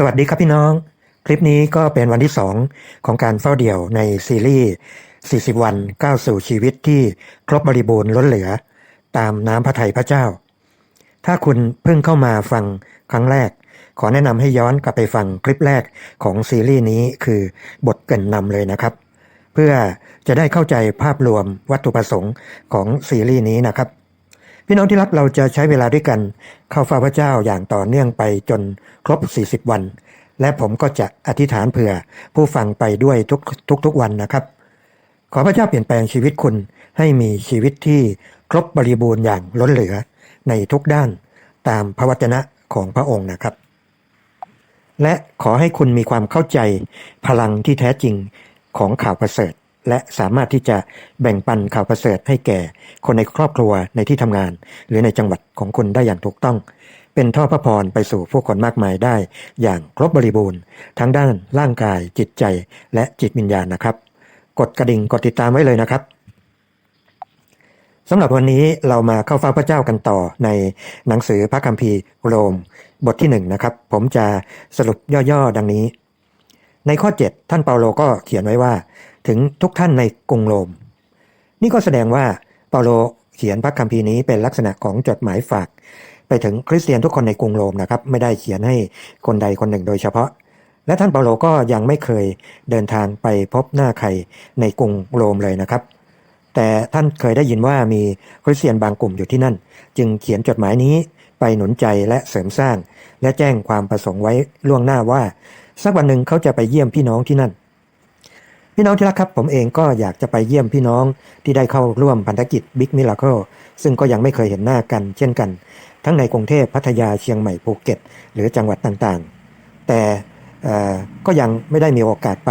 สวัสดีครับพี่น้อง คลิปนี้ก็เป็นวันที่ 2 ของการเฝ้าเดี่ยวในซีรีส์ 40 วันก้าวสู่ชีวิตที่ครบบริบูรณ์ล้นเหลือ ตามน้ำพระทัยพระเจ้า ถ้าคุณเพิ่งเข้ามาฟังครั้งแรก ขอแนะนำให้ย้อนกลับไปฟังคลิปแรกของซีรีส์นี้คือบทเกินนำเลยนะครับ เพื่อจะได้เข้าใจภาพรวมวัตถุประสงค์ของซีรีส์นี้นะครับ พี่น้องที่รักเราจะใช้เวลาด้วยกัน เข้าเฝ้าพระเจ้าอย่างต่อเนื่องไปจนครบ 40 วัน และผมก็จะอธิษฐานเผื่อผู้ฟังไปด้วยทุกทุกทุกวันนะครับ ขอพระเจ้าเปลี่ยนแปลงชีวิตคุณให้มีชีวิตที่ครบบริบูรณ์อย่างล้นเหลือในทุกด้านตามพระวจนะของพระองค์นะครับ และขอให้คุณมีความเข้าใจพลังที่แท้จริงของข่าวประเสริฐ และสามารถที่จะแบ่งปันข่าวประเสริฐให้แก่คนในครอบครัวในที่ทำงาน หรือในจังหวัดของคุณได้อย่างถูกต้อง เป็นท่อพระพรไปสู่ผู้คนมากมายได้ อย่างครบบริบูรณ์ ทั้งด้านร่างกายจิตใจและจิตวิญญาณนะครับ กดกระดิ่งกดติดตามไว้เลยนะครับสำหรับวันนี้เรามาเข้าเฝ้าพระเจ้ากันต่อในหนังสือพระคัมภีร์โรม บทที่หนึ่งนะครับ ผมจะสรุปย่อๆดังนี้ ในข้อ 7 ท่านเปาโลก็เขียนไว้ว่า ถึงทุกท่านในกรุงโรม นี่ก็แสดงว่าเปาโลเขียนพระคัมภีร์นี้เป็นลักษณะของจดหมายฝาก ไปถึงคริสเตียนทุกคนในกรุงโรมนะครับ ไม่ได้เขียนให้คนใดคนหนึ่งโดยเฉพาะ และท่านเปาโลก็ยังไม่เคยเดินทางไปพบหน้าใครในกรุงโรมเลยนะครับ แต่ท่านเคยได้ยินว่ามีคริสเตียนบางกลุ่มอยู่ที่นั่น จึงเขียนจดหมายนี้ไปหนุนใจและเสริมสร้าง และแจ้งความประสงค์ไว้ล่วงหน้าว่า สักวันหนึ่งเขาจะไปเยี่ยมพี่น้องที่นั่น พี่น้องที่รักครับผมเองก็อยากจะไปเยี่ยมพี่น้องที่ได้เข้าร่วมพันธกิจ Big Miracle ซึ่งก็ยังไม่เคยเห็นหน้ากันเช่นกัน ทั้งในกรุงเทพพัทยาเชียงใหม่ภูเก็ต หรือจังหวัดต่างๆ แต่ก็ยังไม่ได้มีโอกาสไป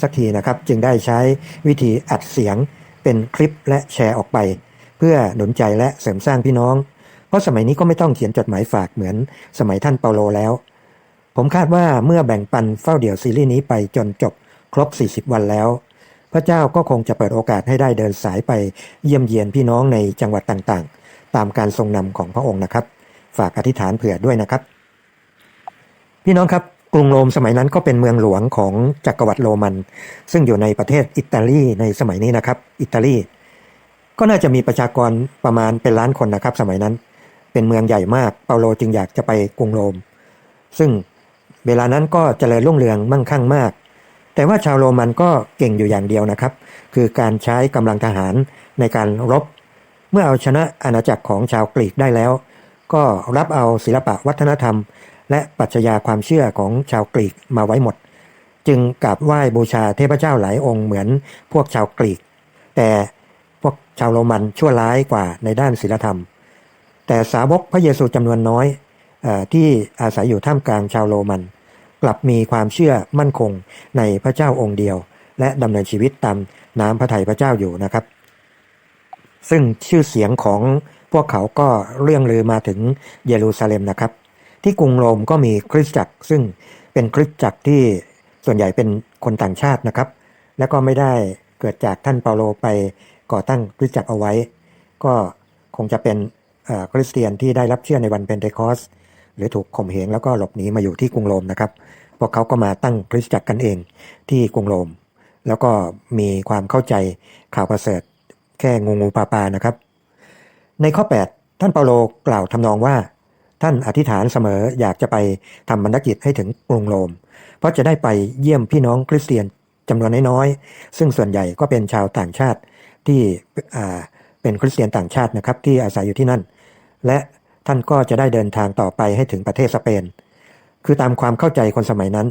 สักทีนะครับ จึงได้ใช้วิธีอัดเสียงเป็นคลิปและแชร์ออกไป เพื่อหนุนใจและเสริมสร้างพี่น้อง เพราะสมัยนี้ก็ไม่ต้องเขียนจดหมายฝากเหมือนสมัยท่านเปาโลแล้ว ผมคาดว่าเมื่อแบ่งปันเฝ้าเดี่ยวซีรีส์นี้ไปจนจบ ครบ 40 วันแล้ว พระเจ้าก็คงจะเปิดโอกาสให้ได้เดินสายไปเยี่ยมเยียนพี่น้องในจังหวัดต่างๆ ตามการทรงนำของพระองค์นะครับ ฝากอธิษฐานเผื่อด้วยนะครับ พี่น้องครับกรุงโรมสมัยนั้นก็เป็นเมืองหลวงของจักรวรรดิโรมัน ซึ่งอยู่ในประเทศอิตาลีในสมัยนี้นะครับ อิตาลี ก็น่าจะมีประชากรประมาณเป็นล้านคนนะครับ สมัยนั้น เป็นเมืองใหญ่มากเปาโลจึงอยากจะไปกรุงโรม ซึ่งเวลานั้นก็เจริญรุ่งเรืองมั่งคั่งมาก แต่ว่าชาวโรมันก็เก่งอยู่อย่างเดียวนะครับ คือการใช้กำลังทหารในการรบ เมื่อเอาชนะอาณาจักรของชาวกรีกได้แล้ว ก็รับเอาศิลปะวัฒนธรรม และปรัชญาความเชื่อของชาวกรีกมาไว้หมด จึงกราบไหว้บูชาเทพเจ้าหลายองค์เหมือนพวกชาวกรีก แต่พวกชาวโรมันชั่วร้ายกว่าในด้านศีลธรรม แต่สาวกพระเยซูจำนวนน้อยออที่อาศัยอยู่ท่ามกลางชาวโรมัน กลับมีความเชื่อมั่นคงในพระเจ้าองค์เดียว และดำเนินชีวิตตามน้ำพระทัยพระเจ้าอยู่นะครับ ซึ่งชื่อเสียงของพวกเขาก็เรื่องลือมาถึงเยรูซาเล็มนะครับ ที่กรุงโรมก็มีคริสตจักร ซึ่งเป็นคริสตจักรที่ส่วนใหญ่เป็นคนต่างชาตินะครับ แล้วก็ไม่ได้เกิดจากท่านเปาโลไปก่อตั้งคริสตจักรเอาไว้ ก็คงจะเป็นคริสเตียนที่ได้รับเชื่อในวันเพนเทคอสห รือถูกข่มเหงแล้วก็หลบหนีมาอยู่ที่กรุงโรมนะครับ พวกเขาก็มาตั้งคริสตจักรกันเองที่กรุงโรม แล้วก็มีความเข้าใจข่าวประเสริฐแค่งูงูปลาปลานะครับ ในข้อ 8 ท่านเปาโลกล่าวทำนองว่า ท่านอธิษฐานเสมออยากจะไปทำบรรณกิจให้ถึงกรุงโรม เพราะจะได้ไปเยี่ยมพี่น้องคริสเตียนจำนวนน้อยๆ ซึ่งส่วนใหญ่ก็เป็นชาวต่างชาติที่เป็นคริสเตียนต่างชาตินะครับที่อาศัยอยู่ที่นั่น และ ท่านก็จะได้เดินทางต่อไปให้ถึงประเทศสเปน คือตามความเข้าใจคนสมัยนั้น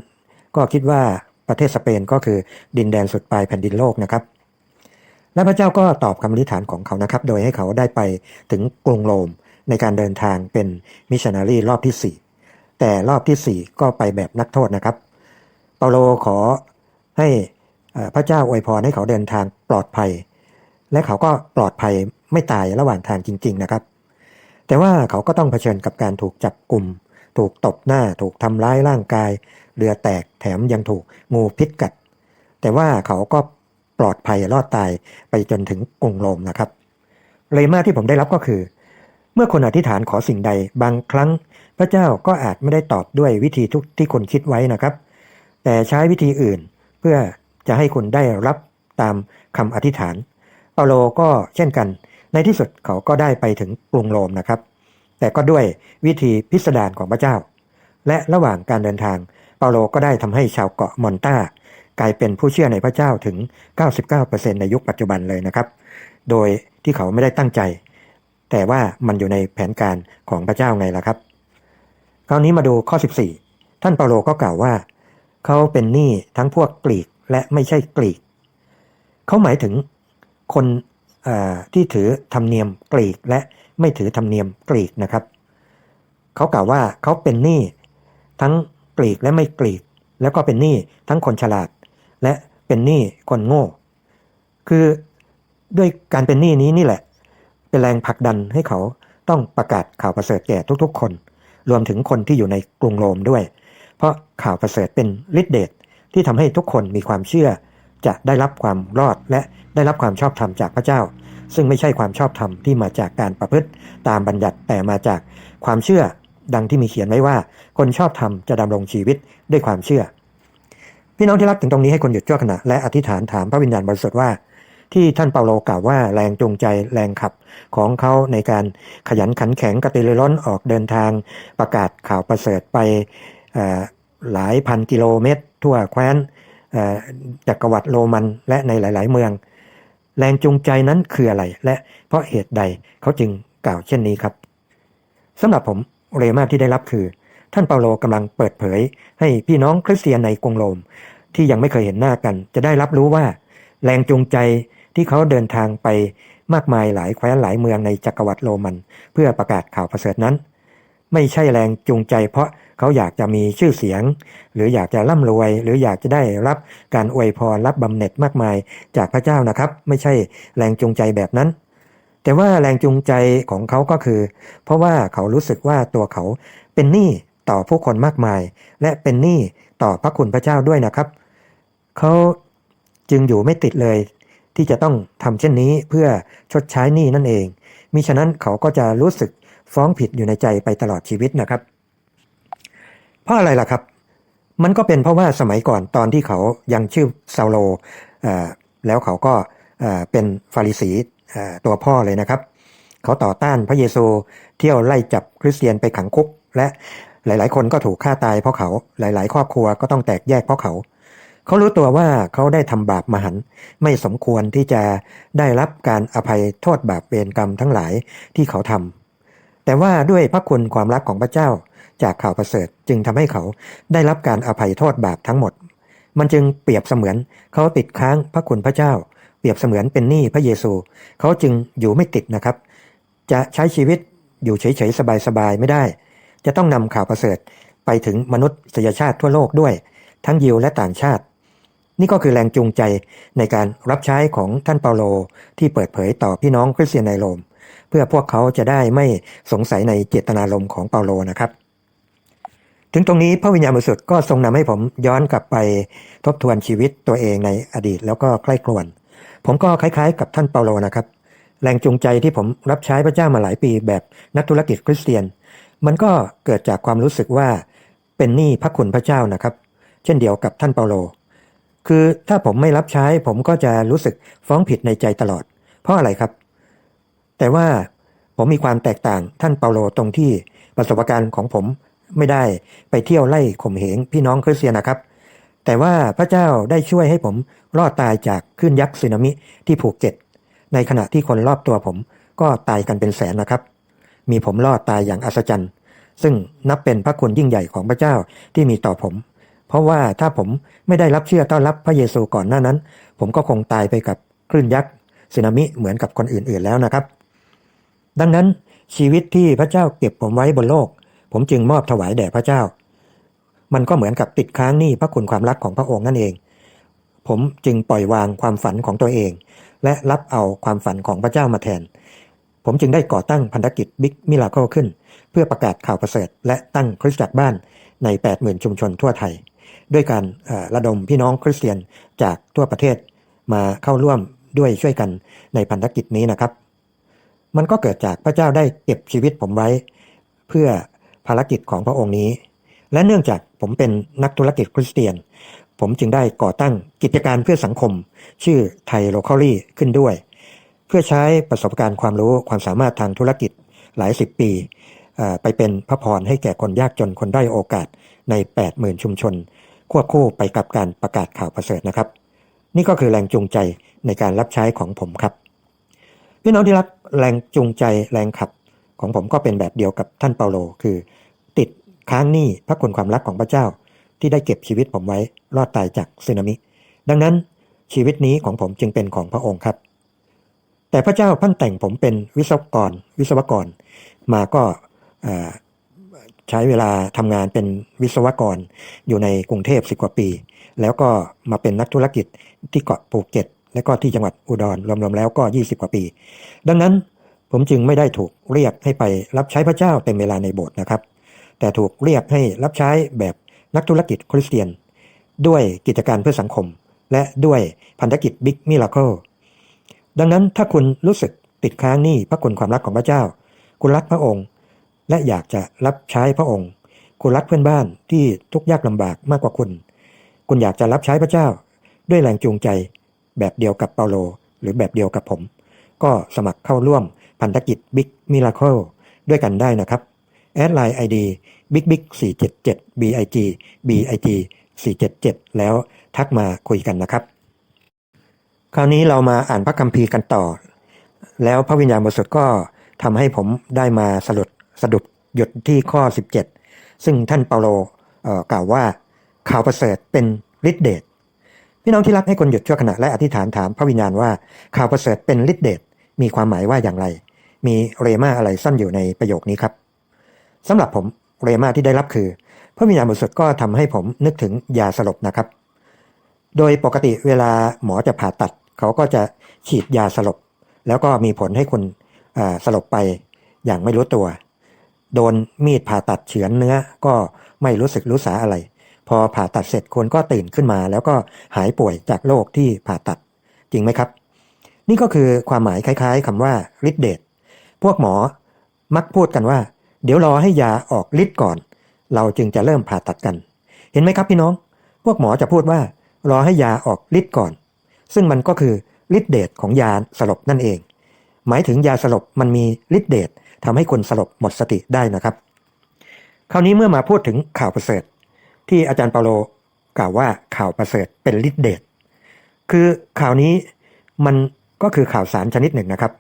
ก็คิดว่าประเทศสเปนก็คือดินแดนสุดปลายแผ่นดินโลกนะครับ และพระเจ้าก็ตอบคำอธิษฐานของเขานะครับ โดยให้เขาได้ไปถึงกรุงโรมในการเดินทางเป็นมิชชันนารีรอบที่ 4 แต่รอบที่ 4 ก็ไปแบบนักโทษนะครับ เปาโลขอให้พระเจ้าอวยพรให้เขาเดินทางปลอดภัย และเขาก็ปลอดภัยไม่ตายระหว่างทางจริง ๆ นะครับ แต่ว่าเขาก็ต้องเผชิญกับการถูกจับกลุ่ม ถูกตบหน้า ถูกทำร้ายร่างกาย เรือแตกแถมยังถูกงูพิษกัด แต่ว่าเขาก็ปลอดภัยรอดตายไปจนถึงกรุงโรมนะครับ เลมาที่ผมได้รับก็คือ เมื่อคนอธิษฐานขอสิ่งใดบางครั้ง พระเจ้าก็อาจไม่ได้ตอบด้วยวิธีทุกที่คุณคิดไว้นะครับ แต่ใช้วิธีอื่นเพื่อจะให้คุณได้รับตามคำอธิษฐานเปาโลก็เช่นกัน ในที่สุดเขาก็ได้ไปถึงกรุงโรมนะครับ แต่ก็ด้วยวิธีพิสดารของพระเจ้า และระหว่างการเดินทางเปาโลก็ได้ทำให้ชาวเกาะมอนตากลายเป็นผู้เชื่อในพระเจ้าถึง 99%ในยุคปัจจุบันเลยนะครับ โดยที่เขาไม่ได้ตั้งใจ แต่ว่ามันอยู่ในแผนการของพระเจ้าไงล่ะครับ คราวนี้มาดูข้อ 14 ท่านเปาโลก็กล่าวว่า เขาเป็นหนี้ทั้งพวกกรีกและไม่ใช่กรีก เขาหมายถึงคน ที่ถือธรรมเนียมกรีกและไม่ถือธรรมเนียมกรีกนะครับ เขากล่าวว่าเขาเป็นหนี้ทั้งกรีกและไม่กรีก แล้วก็เป็นหนี้ทั้งคนฉลาด และเป็นหนี้คนโง่ คือด้วยการเป็นหนี้นี้นี่แหละ เป็นแรงผลักดันให้เขาต้องประกาศข่าวประเสริฐแก่ทุกๆ คน รวมถึงคนที่อยู่ในกรุงโรมด้วย เพราะข่าวประเสริฐเป็นฤทธิเดชที่ทำให้ทุกคนมีความเชื่อ จะได้รับความรอดและได้รับความชอบธรรมจากพระเจ้า ซึ่งไม่ใช่ความชอบธรรมที่มาจากการประพฤติตามบัญญัติแต่มาจากความเชื่อดังที่มีเขียนไว้ว่า คนชอบธรรมจะดำรงชีวิตด้วยความเชื่อ พี่น้องที่รักถึงตรงนี้ให้คนหยุดชั่วขณะและอธิษฐานถามพระวิญญาณบริสุทธิ์ว่าที่ท่านเปาโลกล่าวว่าแรงจูงใจแรงขับของเขาในการขยันขันแข็งกระตือรือร้นออกเดินทางประกาศข่าวประเสริฐไปหลายพันกิโลเมตร ทั่วแคว้น จักรวรรดิโรมันและในหลาย ๆ เมือง แรงจูงใจนั้นคืออะไร และเพราะเหตุใดเขาจึงกล่าวเช่นนี้ครับสำหรับผมเรมาที่ได้รับคือ ท่านเปาโลกำลังเปิดเผย ให้พี่น้องคริสเตียนในกรุงโรม ที่ยังไม่เคยเห็นหน้ากัน จะได้รับรู้ว่า แรงจูงใจที่เขาเดินทางไปมากมายหลายแคว้นหลายเมืองในจักรวรรดิโรมัน เพื่อประกาศข่าวประเสริฐนั้น ไม่ใช่แรงจูงใจ เพราะเขาอยากจะมีชื่อเสียง หรืออยากจะร่ำรวย หรืออยากจะได้รับการอวยพรรับบำเหน็จมากมายจากพระเจ้านะครับ ไม่ใช่แรงจูงใจแบบนั้น แต่ว่าแรงจูงใจของเขาก็คือ เพราะว่าเขารู้สึกว่าตัวเขาเป็นหนี้ต่อผู้คนมากมาย และเป็นหนี้ต่อพระคุณพระเจ้าด้วยนะครับ เขาจึงอยู่ไม่ติดเลย ที่จะต้องทำเช่นนี้เพื่อชดใช้หนี้นั่นเองมิฉะนั้นเขาก็จะรู้สึก ฟ้องผิดอยู่ในใจไปตลอดชีวิตนะครับ เพราะอะไรล่ะครับ มันก็เป็นเพราะว่าสมัยก่อนตอนที่เขายังชื่อซาโลแล้วเขาก็เป็นฟาริสีตัวพ่อเลยนะครับ เขาต่อต้านพระเยซูเที่ยวไล่จับคริสเตียนไปขังคุก และหลาย ๆ คนก็ถูกฆ่าตายเพราะเขาหลาย ๆ ครอบครัวก็ต้องแตกแยกเพราะเขาเขารู้ตัวว่าเขาได้ทำบาปมหันไม่สมควรที่จะได้รับการอภัยโทษบาปเวรกรรมทั้งหลายที่เขาทำ แต่ว่าด้วยพระคุณความรักของพระเจ้าจากข่าวประเสริฐจึงทำให้เขาได้รับการอภัยโทษบาปทั้งหมด มันจึงเปรียบเสมือนเขาติดค้างพระคุณพระเจ้า เปรียบเสมือนเป็นหนี้พระเยซู เขาจึงอยู่ไม่ติดนะครับ จะใช้ชีวิตอยู่เฉยๆสบายๆไม่ได้ จะต้องนำข่าวประเสริฐไปถึงมนุษยชาติทั่วโลกด้วย ทั้งยิวและต่างชาติ นี่ก็คือแรงจูงใจในการรับใช้ของท่านเปาโลที่เปิดเผยต่อพี่น้องคริสเตียนในโรม เพื่อพวกเขาจะได้ไม่สงสัยในเจตนารมณ์ของเปาโลนะครับ ถึงตรงนี้พระวิญญาณบริสุทธิ์ก็ทรงนำให้ผมย้อนกลับไปทบทวนชีวิตตัวเองในอดีต แล้วก็ใคร่ครวญผมก็คล้ายๆ กับท่านเปาโลนะครับ แรงจูงใจที่ผมรับใช้พระเจ้ามาหลายปีแบบนักธุรกิจคริสเตียน มันก็เกิดจากความรู้สึกว่าเป็นหนี้พระคุณพระเจ้านะครับ เช่นเดียวกับท่านเปาโล คือถ้าผมไม่รับใช้ผมก็จะรู้สึกฟ้องผิดในใจตลอด เพราะอะไรครับ แต่ว่าผมมีความแตกต่างท่านเปาโลตรงที่ประสบการณ์ของผมไม่ได้ไปเที่ยวไล่ข่มเหงพี่น้องคริสเตียนนะครับ แต่ว่าพระเจ้าได้ช่วยให้ผมรอดตายจากคลื่นยักษ์สึนามิที่ผูกเจ็ดในขณะที่คนรอบตัวผมก็ตายกันเป็นแสนนะครับ มีผมรอดตายอย่างอัศจรรย์ ซึ่งนับเป็นพระคุณยิ่งใหญ่ของพระเจ้าที่มีต่อผม เพราะว่าถ้าผมไม่ได้รับเชื่อต้อนรับพระเยซูก่อนหน้านั้น ผมก็คงตายไปกับคลื่นยักษ์สึนามิเหมือนกับคนอื่นๆแล้วนะครับ ดังนั้นชีวิตที่พระเจ้าเก็บผมไว้บนโลก ผมจึงมอบถวายแด่พระเจ้า มันก็เหมือนกับติดค้างหนี้พระคุณความรักของพระองค์นั่นเอง ผมจึงปล่อยวางความฝันของตัวเอง และรับเอาความฝันของพระเจ้ามาแทน ผมจึงได้ก่อตั้งพันธกิจบิ๊กมิลาเคิลขึ้น เพื่อประกาศข่าวประเสริฐ และตั้งคริสตจักรบ้านใน 80,000 ชุมชนทั่วไทย ด้วยการระดมพี่น้องคริสเตียนจากทั่วประเทศมาเข้าร่วมด้วยช่วยกันในพันธกิจนี้นะครับ มันก็เกิดจากพระเจ้าได้เก็บชีวิตผมไว้ เพื่อภารกิจของพระองค์นี้ และเนื่องจากผมเป็นนักธุรกิจคริสเตียน ผมจึงได้ก่อตั้งกิจการเพื่อสังคม ชื่อไทยโลคอลี่ขึ้นด้วย เพื่อใช้ประสบการณ์ความรู้ความสามารถทางธุรกิจหลายสิบปีไปเป็นพระพรให้แก่คนยากจนคนได้โอกาสใน 80,000 ชุมชน ควบคู่ไปกับการประกาศข่าวประเสริฐนะครับ นี่ก็คือแรงจูงใจในการรับใช้ของผมครับ พี่น้องที่รัก แรงจูงใจแรงขับของผมก็เป็นแบบเดียวกับท่านเปาโล คือ ติดค้างหนี้พระคุณความรักของพระเจ้า ที่ได้เก็บชีวิตผมไว้รอดตายจากสึนามิ ดังนั้นชีวิตนี้ของผมจึงเป็นของพระองค์ครับ แต่พระเจ้าพันแต่งผมเป็นวิศวกร วิศวกร มาก็ใช้เวลาทำงานเป็นวิศวกรอยู่ในกรุงเทพสิกว่าปี แล้วก็มาเป็นนักธุรกิจที่เกาะภูเก็ต และก็ที่จังหวัดอุดรรวมๆแล้วก็ 20 กว่าปี ดังนั้นผมจึงไม่ได้ถูกเรียกให้ไปรับใช้พระเจ้าเต็มเวลาในโบสถ์นะครับ แต่ถูกเรียกให้รับใช้แบบนักธุรกิจคริสเตียน ด้วยกิจการเพื่อสังคม และด้วยพันธกิจบิ๊กมิราเคิลดังนั้นถ้าคุณรู้สึกติดค้างหนี้พระคุณความรักของพระเจ้า คุณรักพระองค์ และอยากจะรับใช้พระองค์ คุณรักเพื่อนบ้านที่ทุกข์ยากลำบากมากกว่าคุณ คุณอยากจะรับใช้พระเจ้า ด้วยแรงจูงใจ แบบเดียวกับเปาโล หรือแบบเดียวกับผม ก็สมัครเข้าร่วมพันธกิจ Big Miracle ด้วยกันได้นะครับ แอดไลน์ ID Big Big 477 BIG BIG 477 แล้วทักมาคุยกันนะครับ คราวนี้เรามาอ่านพระคัมภีร์กันต่อ แล้วพระวิญญาณบริสุทธิ์ก็ทำให้ผมได้มาสรุปสะดุดหยุดที่ข้อ 17 ซึ่งท่านเปาโลกล่าวว่าข่าวประเสริฐเป็นฤทธิเดช พี่น้องที่รักให้คนหยุดชั่วขณะและอธิษฐานถามพระวิญญาณว่าข่าวประเสริฐเป็นฤทธิเดชมีความหมายว่าอย่างไร มีเรมาอะไรซ่อนอยู่ในประโยคนี้ครับสำหรับผมเรมาที่ได้รับคือ พระวิญญาณบริสุทธิ์ก็ทำให้ผมนึกถึงยาสลบนะครับ โดยปกติเวลาหมอจะผ่าตัด เขาก็จะฉีดยาสลบ แล้วก็มีผลให้คุณสลบไปอย่างไม่รู้ตัว โดนมีดผ่าตัดเฉือนเนื้อก็ไม่รู้สึกรู้สาอะไร พอผ่าตัดเสร็จคนก็ตื่นขึ้นมา แล้วก็หายป่วยจากโรคที่ผ่าตัดจริงไหมครับ นี่ก็คือความหมายคล้าย ๆคำว่าฤทธิเดชพวกหมอมักพูดกันว่า เดี๋ยวรอให้ยาออกฤทธิ์ก่อน เราจึงจะเริ่มผ่าตัดกัน เห็นไหมครับพี่น้อง พวกหมอจะพูดว่า รอให้ยาออกฤทธิ์ก่อน ซึ่งมันก็คือฤทธิเดชของยาสลบนั่นเอง หมายถึงยาสลบมันมีฤทธิเดชทำให้คนสลบหมดสติได้นะครับ คราวนี้เมื่อมาพูดถึงข่าวประเสริฐ ที่อาจารย์เปาโลกล่าวว่าข่าวประเสริฐเป็นฤทธิเดชคือข่าวนี้มันก็คือข่าวสารชนิดหนึ่งนะครับ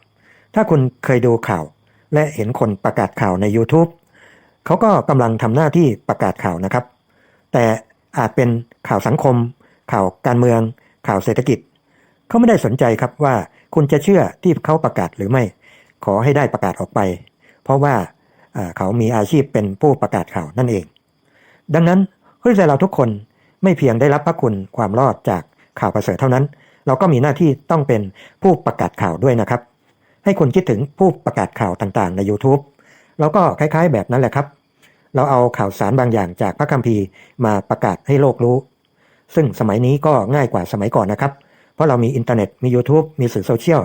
ถ้าคุณเคยดูข่าว และเห็นคนประกาศข่าวใน YouTube เขาก็กำลังทำหน้าที่ประกาศข่าวนะครับ แต่อาจเป็นข่าวสังคม ข่าวการเมือง ข่าวเศรษฐกิจ เขาไม่ได้สนใจครับว่าคุณจะเชื่อที่เขาประกาศหรือไม่ ขอให้ได้ประกาศออกไป เพราะว่าอ่าเขามีอาชีพเป็นผู้ประกาศข่าวนั่นเอง ดังนั้น คริสเตียนเราทุกคนไม่เพียงได้รับพระคุณความรอดจากข่าวประเสริฐเท่านั้น เราก็มีหน้าที่ต้องเป็นผู้ประกาศข่าวด้วยนะครับ ให้คุณคิดถึงผู้ประกาศข่าวต่างๆ ใน YouTube เราก็คล้ายๆ แบบนั้นแหละครับ เราเอาข่าวสารบางอย่างจากพระคัมภีร์มาประกาศให้โลกรู้ ซึ่งสมัยนี้ก็ง่ายกว่าสมัยก่อนนะครับ เพราะเรามีอินเทอร์เน็ตมี YouTube มีสื่อโซเชียล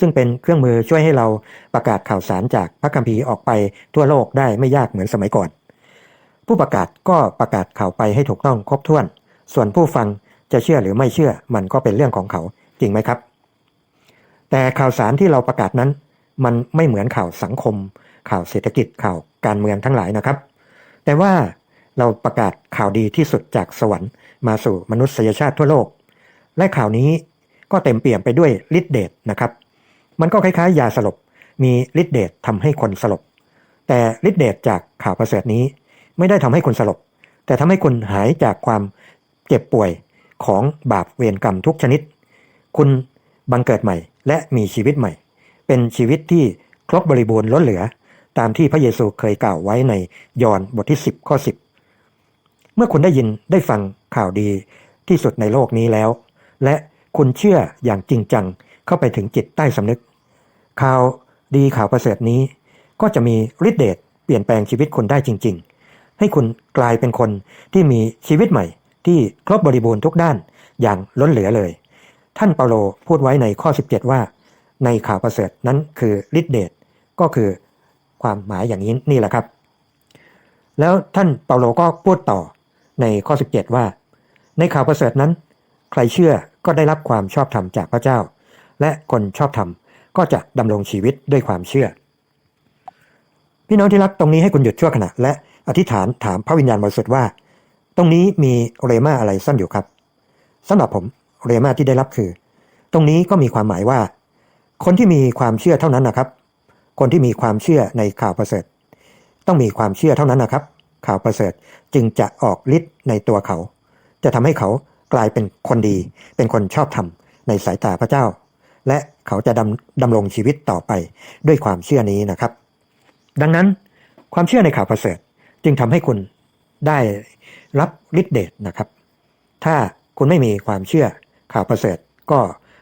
ซึ่งเป็นเครื่องมือช่วยให้เราประกาศข่าวสารจากพระคัมภีร์ออกไปทั่วโลกได้ไม่ยากเหมือนสมัยก่อน ผู้ประกาศก็ประกาศข่าวไปให้ถูกต้องครบถ้วน ส่วนผู้ฟังจะเชื่อหรือไม่เชื่อมันก็เป็นเรื่องของเขาจริงไหมครับ แต่ข่าวสารที่เราประกาศนั้น มันไม่เหมือนข่าวสังคม ข่าวเศรษฐกิจข่าวการเมืองทั้งหลายนะครับ แต่ว่าเราประกาศข่าวดีที่สุดจากสวรรค์มาสู่มนุษยชาติทั่วโลก และข่าวนี้ก็เต็มเปี่ยมไปด้วยฤทธิเดชนะครับ มันก็คล้ายๆ ยาสลบ มีฤทธิเดชทำให้คนสลบ แต่ฤทธิเดชจากข่าวประเสริฐนี้ ไม่ได้ทำให้คุณสลบ แต่ทำให้คุณหายจากความเจ็บป่วยของบาปเวรกรรมทุกชนิด คุณบังเกิดใหม่ และมีชีวิตใหม่ เป็นชีวิตที่ครบบริบูรณ์ล้นเหลือ ตามที่พระเยซูเคยกล่าวไว้ในยอห์นบทที่ 10 ข้อ 10 เมื่อคุณได้ยินได้ฟังข่าวดีที่สุดในโลกนี้แล้ว และคุณเชื่ออย่างจริงจังเข้าไปถึงจิตใต้สำนึก ข่าวดีข่าวประเสริฐนี้ ก็จะมีฤทธิเดชเปลี่ยนแปลงชีวิตคุณได้จริง ๆ ให้คุณกลายเป็นคนที่มีชีวิตใหม่ ที่ครบบริบูรณ์ทุกด้านอย่างล้นเหลือเลย ท่านเปาโลพูดไว้ในข้อ 17 ว่า ในข่าวประเสริฐนั้นคือฤทธิเดชก็คือความหมายอย่างนี้นี่แหละครับ แล้วท่านเปาโลก็พูดต่อในข้อ 17 ว่า ในข่าวประเสริฐนั้น ใครเชื่อก็ได้รับความชอบธรรมจากพระเจ้า และคนชอบธรรมก็จะดำรงชีวิตด้วยความเชื่อ พี่น้องที่รักตรงนี้ให้คุณหยุดชั่วขณะและ อธิษฐานถามพระวิญญาณบริสุทธิ์ว่า ตรงนี้มีเรมาอะไรซ่อนอยู่ครับสำหรับผมเรมาที่ได้รับคือ ตรงนี้ก็มีความหมายว่า คนที่มีความเชื่อเท่านั้นนะครับ คนที่มีความเชื่อในข่าวประเสริฐ ต้องมีความเชื่อเท่านั้นนะครับ ข่าวประเสริฐจึงจะออกฤทธิ์ในตัวเขา จะทำให้เขากลายเป็นคนดี เป็นคนชอบธรรมในสายตาพระเจ้า และเขาจะดำดำรงชีวิตต่อไปด้วยความเชื่อนี้นะครับ ดังนั้นความเชื่อในข่าวประเสริฐ จึงทำให้คุณได้รับฤทธิเดชนะครับ ถ้าคุณไม่มีความเชื่อข่าวประเสริฐก็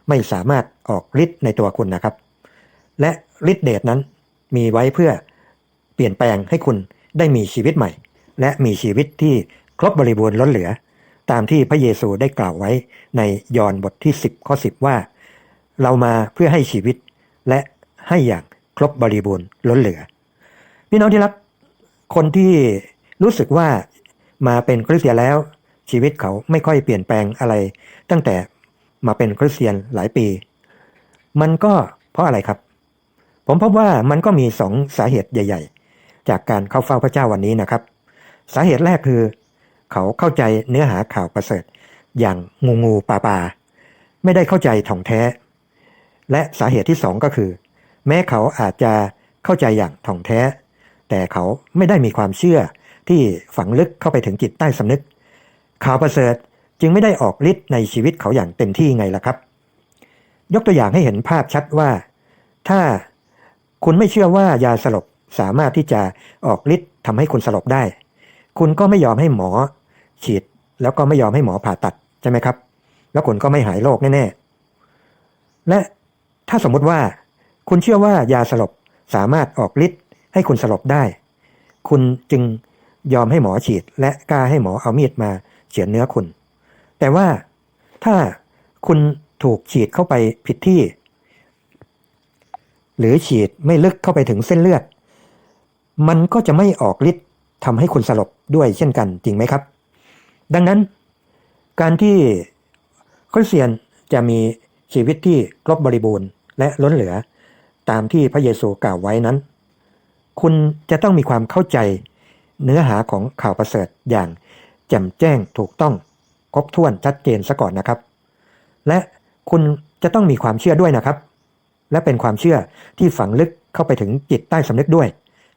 ไม่สามารถออกฤทธิ์ในตัวคุณนะครับ และฤทธิเดชนั้นมีไว้เพื่อเปลี่ยนแปลงให้คุณได้มีชีวิตใหม่ และมีชีวิตที่ครบบริบูรณ์ล้นเหลือ ตามที่พระเยซูได้กล่าวไว้ในยอห์นบทที่ 10ข้อ10 ว่า เรามาเพื่อให้ชีวิตและให้อย่างครบบริบูรณ์ล้นเหลือ พี่น้องที่รัก คนที่รู้สึกว่ามาเป็นคริสเตียนแล้ว ชีวิตเขาไม่ค่อยเปลี่ยนแปลงอะไร ตั้งแต่มาเป็นคริสเตียนหลายปี มันก็เพราะอะไรครับ ผมพบว่ามันก็มีสองสาเหตุใหญ่ ๆ จากการเข้าเฝ้าพระเจ้าวันนี้นะครับ สาเหตุแรกคือ เขาเข้าใจเนื้อหาข่าวประเสริฐ อย่างงูงูปลาปลาไม่ได้เข้าใจถ่องแท้ และสาเหตุที่สองก็คือ แม้เขาอาจจะเข้าใจอย่างถ่องแท้ แต่เขาไม่ได้มีความเชื่อที่ฝังลึกเข้าไปถึงจิตใต้สำนึก ข่าวประเสริฐจึงไม่ได้ออกฤทธิ์ในชีวิตเขาอย่างเต็มที่ไงล่ะครับ ยกตัวอย่างให้เห็นภาพชัดว่า ถ้าคุณไม่เชื่อว่ายาสลบสามารถที่จะออกฤทธิ์ทำให้คุณสลบได้ คุณก็ไม่ยอมให้หมอ ฉีด แล้วก็ไม่ยอมให้หมอผ่าตัดใช่ไหมครับ แล้วคุณก็ไม่หายโรคแน่ๆและถ้าสมมติว่า คุณเชื่อว่ายาสลบสามารถออกฤทธิ์ ให้คุณสลบได้ คุณจึงยอมให้หมอฉีด และกล้าให้หมอเอามีดมาเฉือนเนื้อคุณ แต่ว่าถ้าคุณถูกฉีดเข้าไปผิดที่ หรือฉีดไม่ลึกเข้าไปถึงเส้นเลือด มันก็จะไม่ออกฤทธิ์ทำให้คุณสลบด้วยเช่นกันจริงไหมครับ ดังนั้น การที่คริสเตียนจะมีชีวิตที่ครบบริบูรณ์และล้นเหลือ ตามที่พระเยซูกล่าวไว้นั้น คุณจะต้องมีความเข้าใจ เนื้อหาของข่าวประเสริฐอย่างแจ่มแจ้งถูกต้องครบถ้วนชัดเจนซะก่อนนะครับ และคุณจะต้องมีความเชื่อด้วยนะครับ และเป็นความเชื่อที่ฝังลึกเข้าไปถึงจิตใต้สำนึกด้วย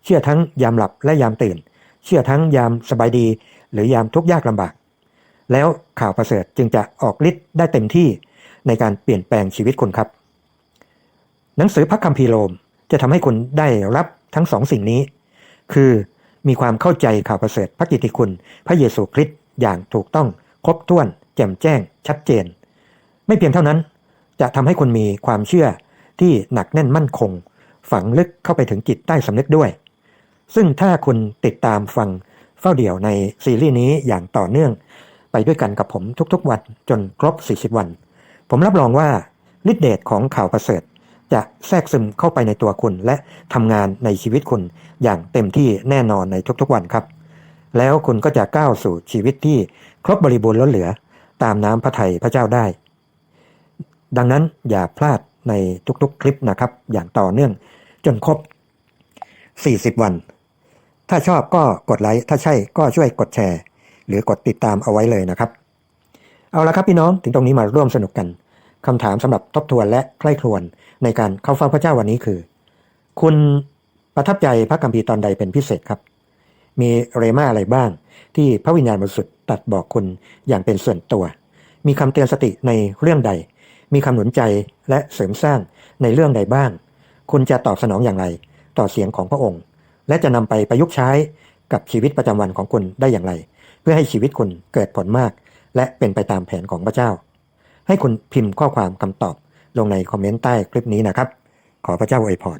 เชื่อทั้งยามหลับและยามตื่น เชื่อทั้งยามสบายดี หรือยามทุกข์ยากลำบาก แล้วข่าวประเสริฐจึงจะออกฤทธิ์ได้เต็มที่ในการเปลี่ยนแปลงชีวิตคุณครับ หนังสือพระคัมภีร์โรมจะทำให้คุณได้รับ ทั้งสองสิ่งนี้ คือมีความเข้าใจข่าวประเสริฐพระกิติคุณ พระเยซูคริสต์อย่างถูกต้องครบถ้วน แจ่มแจ้ง ชัดเจน ไม่เพียงเท่านั้น จะทำให้คุณมีความเชื่อที่หนักแน่นมั่นคง ฝังลึกเข้าไปถึงจิตใต้สำนึกด้วย ซึ่งถ้าคุณติดตามฟังเฝ้าเดี่ยวในซีรีส์นี้อย่างต่อเนื่อง ไปด้วยกันกับผมทุกๆวันจนครบ 40 วัน ผมรับรองว่าฤทธิเดชของข่าวประเสริฐ จะแทรกซึมเข้าไปในตัวคุณ และทำงานในชีวิตคุณอย่างเต็มที่แน่นอนในทุกๆวันครับ แล้วคุณก็จะก้าวสู่ชีวิตที่ครบบริบูรณ์ล้นเหลือ ตามน้ำพระทัยพระเจ้าได้ ดังนั้นอย่าพลาดในทุกๆ คลิปนะครับ อย่างต่อเนื่องจนครบ 40 วัน ถ้าชอบก็กดไลค์ถ้าใช่ก็ช่วยกดแชร์ หรือกดติดตามเอาไว้เลยนะครับ เอาละครับพี่น้องถึงตรงนี้มาร่วมสนุกกัน คำถามสำหรับทบทวนและใคร่ครวญในการเข้าเฝ้าพระเจ้าวันนี้คือ คุณประทับใจพระคัมภีร์ตอนใดเป็นพิเศษครับ มีเรมาอะไรบ้าง ที่พระวิญญาณบริสุทธิ์ตัดบอกคุณอย่างเป็นส่วนตัว มีคำเตือนสติในเรื่องใด มีคำหนุนใจและเสริมสร้างในเรื่องใดบ้าง คุณจะตอบสนองอย่างไร ต่อเสียงของพระองค์ และจะนำไปประยุกต์ใช้กับชีวิตประจำวันของคุณได้อย่างไร เพื่อให้ชีวิตคุณเกิดผลมาก และเป็นไปตามแผนของพระเจ้า ให้คุณพิมพ์ข้อความคำตอบลงในคอมเมนต์ใต้คลิปนี้นะครับ ขอพระเจ้าอวยพร